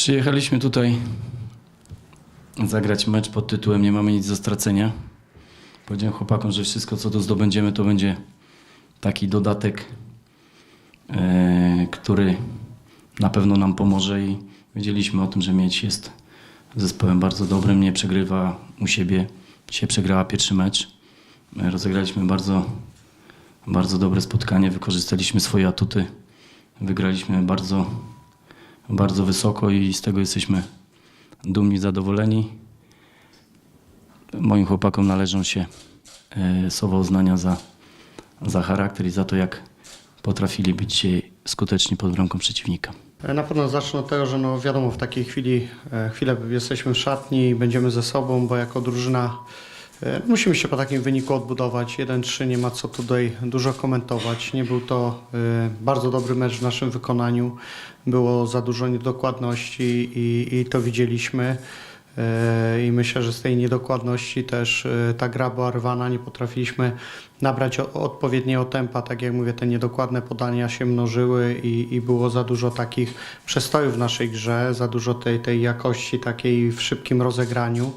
Przyjechaliśmy tutaj zagrać mecz pod tytułem Nie mamy nic do stracenia. Powiedziałem chłopakom, że wszystko co tu zdobędziemy to będzie taki dodatek, e, który na pewno nam pomoże i wiedzieliśmy o tym, że Miedź jest zespołem bardzo dobrym, nie przegrywa u siebie. Dzisiaj przegrała pierwszy mecz. E, Rozegraliśmy bardzo, bardzo dobre spotkanie, wykorzystaliśmy swoje atuty, wygraliśmy bardzo, bardzo wysoko i z tego jesteśmy dumni, zadowoleni. Moim chłopakom należą się e, słowa uznania za, za charakter i za to, jak potrafili być skuteczni pod bramką przeciwnika. Na pewno zacznę od tego, że no wiadomo, w takiej chwili, e, chwilę jesteśmy w szatni i będziemy ze sobą, bo jako drużyna e, musimy się po takim wyniku odbudować. 1-3 nie ma co tutaj dużo komentować. Nie był to e, bardzo dobry mecz w naszym wykonaniu. Było za dużo niedokładności i, i to widzieliśmy. E, I myślę, że z tej niedokładności też e, ta gra była rwana, nie potrafiliśmy nabrać odpowiedniego tempa. Tak jak mówię, te niedokładne podania się mnożyły i, i było za dużo takich przestojów w naszej grze, za dużo tej, tej jakości takiej w szybkim rozegraniu.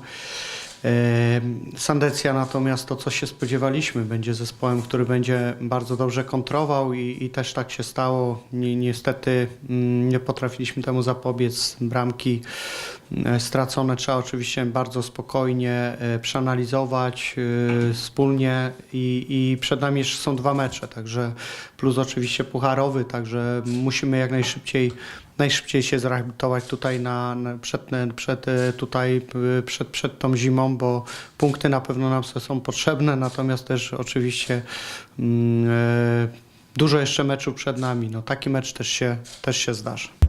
Sandecja natomiast to, co się spodziewaliśmy, będzie zespołem, który będzie bardzo dobrze kontrował i, i też tak się stało. Ni, niestety mm, nie potrafiliśmy temu zapobiec. Bramki stracone trzeba oczywiście bardzo spokojnie e, przeanalizować e, wspólnie i, i przed nami jeszcze są dwa mecze, także plus oczywiście pucharowy, także musimy jak najszybciej najszybciej się zrehabilitować tutaj na, na przed, przed, e, tutaj, e, przed, przed tą zimą, bo punkty na pewno nam są potrzebne, natomiast też oczywiście mm, e, dużo jeszcze meczów przed nami. No, taki mecz też się, też się zdarzy.